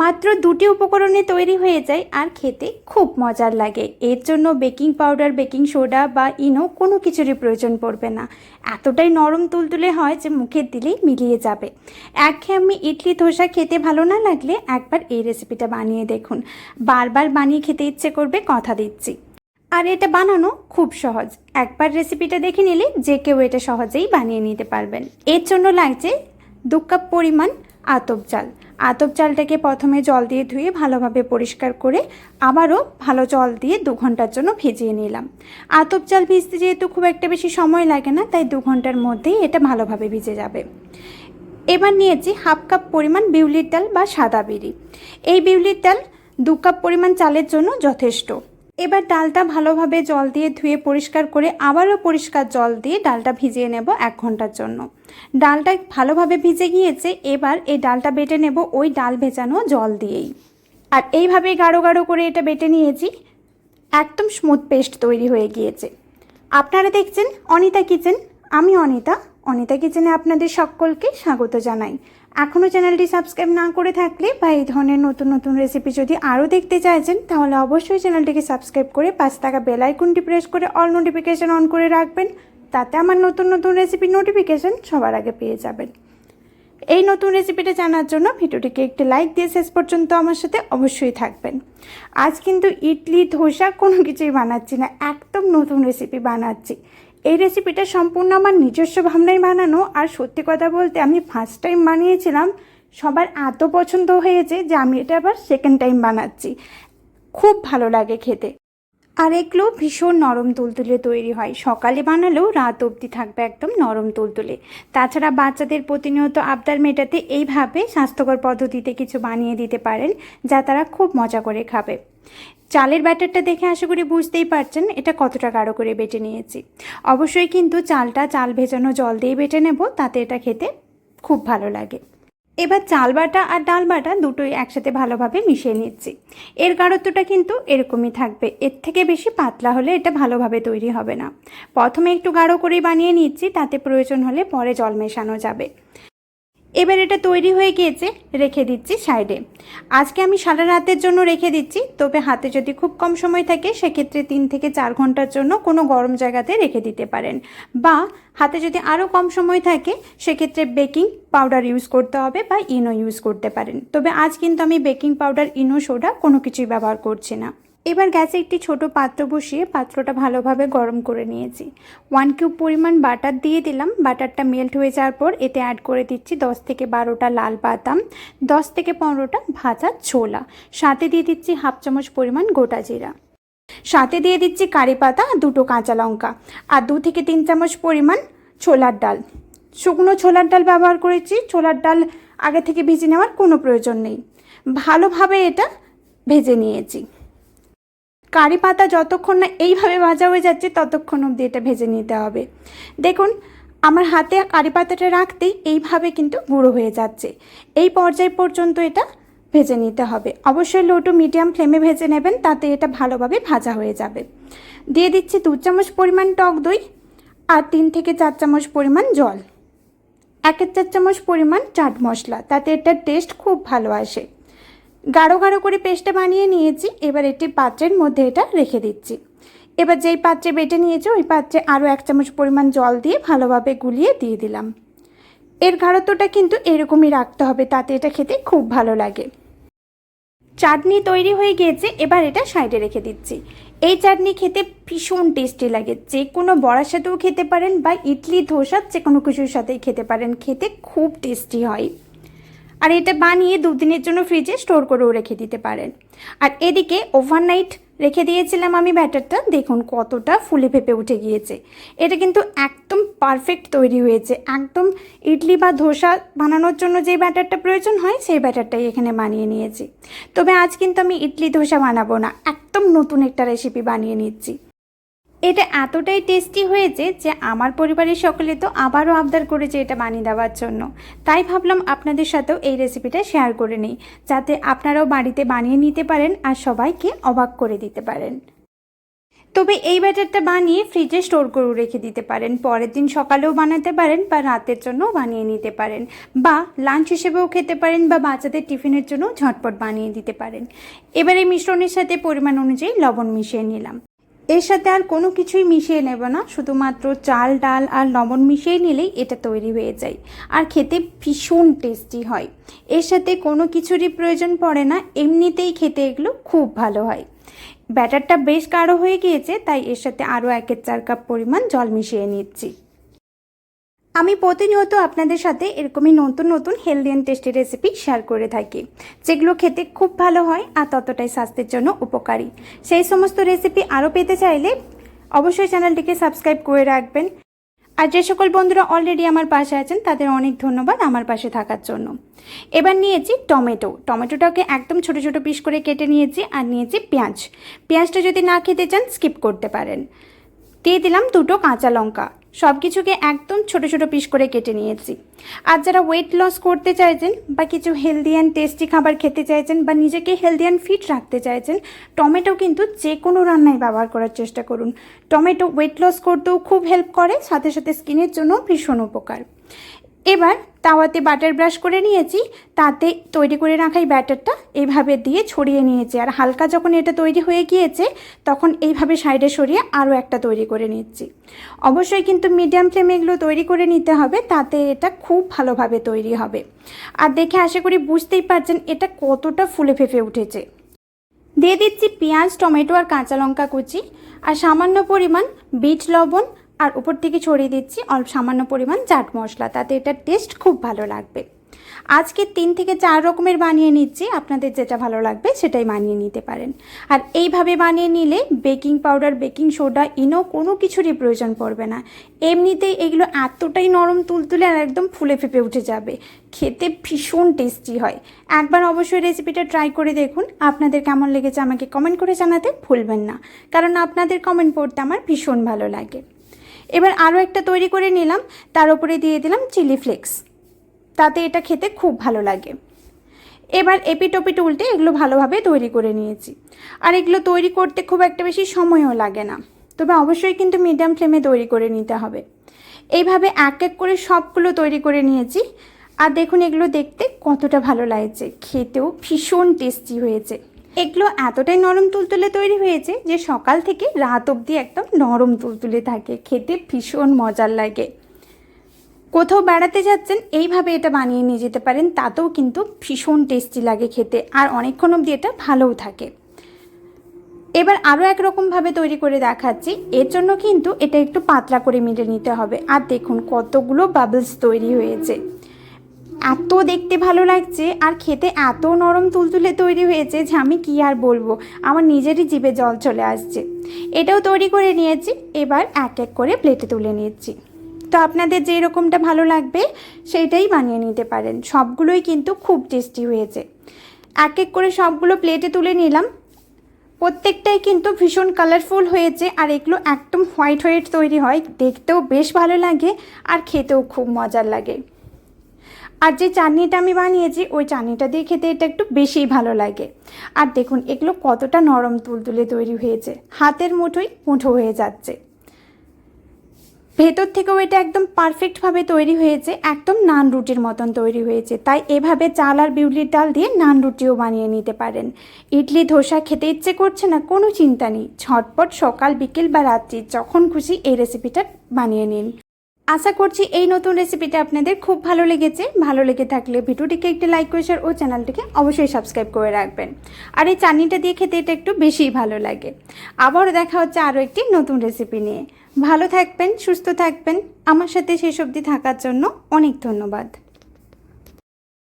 মাত্র দুটি উপকরণে তৈরি হয়ে যায় আর খেতে খুব মজার লাগে। এর জন্য বেকিং পাউডার, বেকিং সোডা বা ইনো কোনো কিছুরই প্রয়োজন পড়বে না। এতটাই নরম তুলতুলে হয় যে মুখের দিলেই মিলিয়ে যাবে। একঘেয়েমি ইডলি ধোসা খেতে ভালো না লাগলে একবার এই রেসিপিটা বানিয়ে দেখুন। বারবার বানিয়ে খেতে ইচ্ছে করবে, কথা দিচ্ছি। আর এটা বানানো খুব সহজ। একবার রেসিপিটা দেখে নিলে যে কেউ এটা সহজেই বানিয়ে নিতে পারবেন। এর জন্য লাগছে দু কাপ পরিমাণ আতপ চাল আতপ চালটাকে প্রথমে জল দিয়ে ধুয়ে ভালোভাবে পরিষ্কার করে আবারও ভালো জল দিয়ে দু ঘণ্টার জন্য ভিজিয়ে নিলাম। আতপ চাল ভিজতে যেহেতু খুব একটা বেশি সময় লাগে না, তাই দু ঘণ্টার মধ্যেই এটা ভালোভাবে ভিজে যাবে। এবার নিয়েছি হাফ কাপ পরিমাণ বিউলির ডাল বা সাদা বিড়ি। এই বিউলির ডাল দু কাপ পরিমাণ চালের জন্য যথেষ্ট। এবার ডালটা ভালোভাবে জল দিয়ে ধুয়ে পরিষ্কার করে আবারও পরিষ্কার জল দিয়ে ডালটা ভিজিয়ে নেব এক ঘণ্টার জন্য। ডালটা ভালোভাবে ভিজে গিয়েছে, এবার এই ডালটা বেটে নেব ওই ডাল ভেজানো জল দিয়েই। আর এইভাবে গাঢ় গাঢ় করে এটা বেটে নিয়েছি। একদম স্মুথ পেস্ট তৈরি হয়ে গিয়েছে। আপনারা দেখছেন অনিতা কিচেন, আমি অনিতা। অনিতা কিচেনে আপনাদের সকলকে স্বাগত জানাই। এখনও চ্যানেলটি সাবস্ক্রাইব না করে থাকলে বা এই ধরনের নতুন নতুন রেসিপি যদি আরও দেখতে চাইছেন, তাহলে অবশ্যই চ্যানেলটিকে সাবস্ক্রাইব করে পাঁচ টাকা বেল প্রেস করে অল নোটিফিকেশান অন করে রাখবেন, তাতে আমার নতুন নতুন রেসিপির নোটিফিকেশান সবার আগে পেয়ে যাবেন। এই নতুন রেসিপিটা জানার জন্য ভিডিওটিকে একটি লাইক দিয়ে শেষ পর্যন্ত আমার সাথে অবশ্যই থাকবেন। আজ কিন্তু ইডলি, ধোসা কোনো কিছুই বানাচ্ছি না, একদম নতুন রেসিপি বানাচ্ছি। এই রেসিপিটা সম্পূর্ণ আমার নিজস্ব ভাবনায় বানানো। আর সত্যি কথা বলতে আমি ফার্স্ট টাইম বানিয়েছিলাম। সবার এত পছন্দ হয়েছে যে আমি এটা আবার সেকেন্ড টাইম বানাচ্ছি। খুব ভালো লাগে খেতে। আর এগুলো ভীষণ নরম তুলতুলে তৈরি হয়। সকালে বানালেও রাত অবধি থাকবে একদম নরম তুলতুলে। তাছাড়া বাচ্চাদের প্রতিনিয়ত আবদার মেটাতে এইভাবে স্বাস্থ্যকর পদ্ধতিতে কিছু বানিয়ে দিতে পারেন, যা তারা খুব মজা করে খাবে। চালের ব্যাটারটা দেখে আশা করি বুঝতেই পারছেন এটা কতটা গাঢ় করে বেটে নিয়েছি। অবশ্যই কিন্তু চালটা চাল ভেজানো জল দিয়ে বেটে নেব, তাতে এটা খেতে খুব ভালো লাগে। এবার চাল বাটা আর ডাল বাটা দুটোই একসাথে ভালোভাবে মিশিয়ে নিচ্ছি। এর গাঢ়ত্বটা কিন্তু এরকমই থাকবে। এর থেকে বেশি পাতলা হলে এটা ভালোভাবে তৈরি হবে না। প্রথমে একটু গাঢ় করেই বানিয়ে নিচ্ছি, তাতে প্রয়োজন হলে পরে জল মেশানো যাবে। এবার এটা তৈরি হয়ে গিয়েছে, রেখে দিচ্ছি সাইডে। আজকে আমি সারা রাতের জন্য রেখে দিচ্ছি, তবে হাতে যদি খুব কম সময় থাকে, সেক্ষেত্রে তিন থেকে চার ঘণ্টার জন্য কোনো গরম জায়গাতে রেখে দিতে পারেন। বা হাতে যদি আরও কম সময় থাকে, সেক্ষেত্রে বেকিং পাউডার ইউজ করতে হবে বা ইনো ইউজ করতে পারেন। তবে আজ কিন্তু আমি বেকিং পাউডার, ইনো সোডা কোনো কিছুই ব্যবহার করছি না। এবার গ্যাসে একটি ছোট পাত্র বসিয়ে পাত্রটা ভালোভাবে গরম করে নিয়েছি। ওয়ান কিউব পরিমাণ বাটার দিয়ে দিলাম। বাটারটা মেল্ট হয়ে যাওয়ার পর এতে অ্যাড করে দিচ্ছি দশ থেকে বারোটা লাল বাদাম, দশ থেকে পনেরোটা ভাজা ছোলা। সাথে দিয়ে দিচ্ছি হাফ চামচ পরিমাণ গোটা জিরা। সাথে দিয়ে দিচ্ছি কারি পাতা দুটো কাঁচা লঙ্কা। আর দু থেকে তিন চামচ পরিমাণ ছোলার ডাল। শুকনো ছোলার ডাল ব্যবহার করেছি। ছোলার ডাল আগে থেকে ভেজে নেওয়ার কোনো প্রয়োজন নেই। ভালোভাবে এটা ভেজে নিয়েছি। কারি পাতা যতক্ষণ না এইভাবে ভাজা হয়ে যাচ্ছে, ততক্ষণ অবধি এটা ভেজে নিতে হবে। দেখুন, আমার হাতে কারি পাতাটা রাখতেই এইভাবে কিন্তু গুঁড়ো হয়ে যাচ্ছে। এই পর্যায় পর্যন্ত এটা ভেজে নিতে হবে। অবশ্যই লো টু মিডিয়াম ফ্লেমে ভেজে নেবেন, তাতে এটা ভালোভাবে ভাজা হয়ে যাবে। দিয়ে দিচ্ছি দু চামচ পরিমাণ টক দই আর তিন থেকে চার চামচ পরিমাণ জল। একের চার চামচ পরিমাণ চাট মশলা, তাতে এটার টেস্ট খুব ভালো আসে। গাঢ় গাঢ় করে পেস্টটা বানিয়ে নিয়েছি। এবার এটি পাত্রের মধ্যে এটা রেখে দিচ্ছি। এবার যেই পাত্রে বেটে নিয়েছি, ওই পাত্রে আরও এক চামচ পরিমাণ জল দিয়ে ভালোভাবে গুলিয়ে দিয়ে দিলাম। এর গাঢ়ত্বটা কিন্তু এরকমই রাখতে হবে, তাতে এটা খেতে খুব ভালো লাগে। চাটনি তৈরি হয়ে গিয়েছে, এবার এটা সাইডে রেখে দিচ্ছি। এই চাটনি খেতে ভীষণ টেস্টি লাগে। যে কোনো বড়ার সাথেও খেতে পারেন বা ইডলি ধোসা যে কোনো কিছুর সাথেই খেতে পারেন, খেতে খুব টেস্টি হয়। আর এটা বানিয়ে দুদিনের জন্য ফ্রিজে স্টোর করেও রেখে দিতে পারেন। আর এদিকে ওভারনাইট রেখে দিয়েছিলাম আমি ব্যাটারটা। দেখুন কতটা ফুলে ফেপে উঠে গিয়েছে। এটা কিন্তু একদম পারফেক্ট তৈরি হয়েছে। একদম ইডলি বা ধোসা বানানোর জন্য যে ব্যাটারটা প্রয়োজন হয়, সেই ব্যাটারটাই এখানে বানিয়ে নিয়েছি। তবে আজ কিন্তু আমি ইডলি ধোসা বানাবো না। একদম নতুন একটা রেসিপি বানিয়ে নিচ্ছি। এটা এতটাই টেস্টি হয়েছে যে আমার পরিবারের সকলে তো আবারও আবদার করেছে এটা বানিয়ে দেওয়ার জন্য। তাই ভাবলাম আপনাদের সাথেও এই রেসিপিটা শেয়ার করে নিই, যাতে আপনারাও বাড়িতে বানিয়ে নিতে পারেন আর সবাইকে অবাক করে দিতে পারেন। তবে এই ব্যাটারটা বানিয়ে ফ্রিজে স্টোর করে রেখে দিতে পারেন, পরের দিন সকালেও বানাতে পারেন বা রাতের জন্য বানিয়ে নিতে পারেন বা লাঞ্চ হিসেবেও খেতে পারেন বা বাচ্চাদের টিফিনের জন্য ঝটপট বানিয়ে দিতে পারেন। এবারে মিশ্রণের সাথে পরিমাণ অনুযায়ী লবণ মিশিয়ে নিলাম। এর সাথে আর কোনো কিছুই মিশিয়ে নেব না, শুধুমাত্র চাল, ডাল আর লবণ মিশিয়ে নিলেই এটা তৈরি হয়ে যায়। আর খেতে ভীষণ টেস্টি হয়। এর সাথে কোনো কিছুরই প্রয়োজন পড়ে না, এমনিতেই খেতে এগুলো খুব ভালো হয়। ব্যাটারটা বেশ গাঢ় হয়ে গিয়েছে, তাই এর সাথে আরও একের চার কাপ পরিমাণ জল মিশিয়ে নিচ্ছি। আমি প্রতিনিয়ত আপনাদের সাথে এরকমই নতুন নতুন healthy and tasty recipe share করে থাকি, যেগুলো খেতে খুব ভালো হয় আর ততটাই স্বাস্থ্যের জন্য উপকারী। সেই সমস্ত রেসিপি আরও পেতে চাইলে অবশ্যই চ্যানেলটিকে সাবস্ক্রাইব করে রাখবেন। আর যে সকল বন্ধুরা অলরেডি আমার পাশে আছেন, তাদের অনেক ধন্যবাদ আমার পাশে থাকার জন্য। এবার নিয়েছি টমেটো। টমেটোটাকে একদম ছোট ছোট পিস করে কেটে নিয়েছি আর নিয়েছি পেঁয়াজ। পেঁয়াজটা যদি না খেতে চান স্কিপ করতে পারেন। দিয়ে দিলাম দুটো কাঁচা লঙ্কা। সব কিছুকে একদম ছোট ছোট পিস করে কেটে নিয়েছি। আর যারা ওয়েট লস করতে চাইছেন বা কিছু হেলদি অ্যান্ড টেস্টি খাবার খেতে চাইছেন বা নিজেকে হেলদি অ্যান্ড ফিট রাখতে চাইছেন, টমেটো কিন্তু যে কোনো রান্নায় ব্যবহার করার চেষ্টা করুন। টমেটো ওয়েট লস করতেও খুব হেল্প করে, সাথে সাথে স্কিনের জন্য ভীষণ উপকার। এবার তাওয়াতে বাটার ব্রাশ করে নিয়েছি, তাতে তৈরি করে রাখা এই ব্যাটারটা এইভাবে দিয়ে ছড়িয়ে নিয়েছি। আর হালকা যখন এটা তৈরি হয়ে গিয়েছে, তখন এইভাবে সাইডে সরিয়ে আরও একটা তৈরি করে নিচ্ছি। অবশ্যই কিন্তু মিডিয়াম ফ্লেমে এগুলো তৈরি করে নিতে হবে, তাতে এটা খুব ভালোভাবে তৈরি হবে। আর দেখে আশা করি বুঝতেই পারছেন এটা কতটা ফুলে ফেঁপে উঠেছে। দিয়ে দিচ্ছি পেঁয়াজ, টমেটো আর কাঁচা লঙ্কা কুচি, আর সামান্য পরিমাণ বিট লবণ আর উপর থেকে ছড়িয়ে দিচ্ছি অল্প সামান্য পরিমাণ চাট মশলা, তাতে এটার টেস্ট খুব ভালো লাগবে। আজকে তিন থেকে চার রকমের বানিয়ে নিচ্ছি, আপনাদের যেটা ভালো লাগবে সেটাই বানিয়ে নিতে পারেন। আর এইভাবে বানিয়ে নিলে baking powder, baking soda, Eno কোনো কিছুরই প্রয়োজন পড়বে না। এমনিতেই এগুলো এতটাই নরম তুলতুলে আর একদম ফুলে ফেপে উঠে যাবে। খেতে ভীষণ টেস্টি হয়। একবার অবশ্যই রেসিপিটা ট্রাই করে দেখুন, আপনাদের কেমন লেগেছে আমাকে কমেন্ট করে জানাতে ভুলবেন না। কারণ আপনাদের কমেন্ট পড়তে আমার ভীষণ ভালো লাগে। এবার আরও একটা তৈরি করে নিলাম। তার উপরে দিয়ে দিলাম চিলি ফ্লেক্স। তাতে এটা খেতে খুব ভালো লাগে। এবার এপিটোপিট উল্টে এগুলো ভালোভাবে তৈরি করে নিয়েছি। আর এগুলো তৈরি করতে খুব একটা বেশি সময়ও লাগে না। তবে অবশ্যই কিন্তু মিডিয়াম ফ্লেমে তৈরি করে নিতে হবে। এইভাবে এক এক করে সবগুলো তৈরি করে নিয়েছি। আর দেখুন এগুলো দেখতে কতটা ভালো লাগছে। খেতেও ভীষণ টেস্টি হয়েছে। এগুলো এতটাই নরম তুলতুলে তৈরি হয়েছে যে সকাল থেকে রাত অবধি একদম নরম তুলতুলে থাকে। খেতে ভীষণ মজার লাগে। কোথাও বেড়াতে যাচ্ছেন, এইভাবে এটা বানিয়ে নিয়ে যেতে পারেন, তাতেও কিন্তু ভীষণ টেস্টি লাগে খেতে, আর অনেকক্ষণ অবধি এটা ভালোও থাকে। এবার আরও একরকমভাবে তৈরি করে দেখাচ্ছি। এর জন্য কিন্তু এটা একটু পাতলা করে মিলে নিতে হবে। আর দেখুন কতগুলো বাবলস তৈরি হয়েছে। এত দেখতে ভালো লাগছে আর খেতে এত নরম তুলতুলে তৈরি হয়েছে যে আমি কী আর বলব? আমার নিজেরই জিভে জল চলে আসছে। এটাও তৈরি করে নিয়েছি, এবার এক এক করে প্লেটে তুলে নিয়েছি তো আপনাদের যেই রকমটা ভালো লাগবে, সেইটাই বানিয়ে নিতে পারেন। সবগুলোই কিন্তু খুব টেস্টি হয়েছে। এক এক করে সবগুলো প্লেটে তুলে নিলাম। প্রত্যেকটাই কিন্তু ভীষণ কালারফুল হয়েছে আর এগুলো একদম হোয়াইট হোয়াইট তৈরি হয়। দেখতেও বেশ ভালো লাগে আর খেতেও খুব মজার লাগে। আর যে চাটনিটা আমি বানিয়েছি, ওই চাটনিটা দিয়ে খেতে এটা একটু বেশিই ভালো লাগে। আর দেখুন, এগুলো কতটা নরম তুলতুলে তৈরি হয়েছে। হাতের মুঠোই মুঠো হয়ে যাচ্ছে। ভেতর থেকেও এটা একদম পারফেক্টভাবে তৈরি হয়েছে, একদম নান রুটির মতন তৈরি হয়েছে। তাই এভাবে চাল আর বিউলির ডাল দিয়ে নান রুটিও বানিয়ে নিতে পারেন। ইডলি, ধোসা খেতে ইচ্ছে করছে না, কোনো চিন্তা নেই। ঝটপট সকাল, বিকেল বা রাত্রি যখন খুশি এই রেসিপিটা বানিয়ে নিন। আশা করছি এই নতুন রেসিপিটা আপনাদের খুব ভালো লেগেছে। ভালো লেগে থাকলে ভিডিওটিকে একটি লাইক করে শেয়ার ও চ্যানেলটিকে অবশ্যই সাবস্ক্রাইব করে রাখবেন। আর এই চাটনিটা দিয়ে খেতে এটা একটু বেশিই ভালো লাগে। আবারও দেখা হচ্ছে আরও একটি নতুন রেসিপি নিয়ে। ভালো থাকবেন, সুস্থ থাকবেন। আমার সাথে সেই সবজি থাকার জন্য অনেক ধন্যবাদ।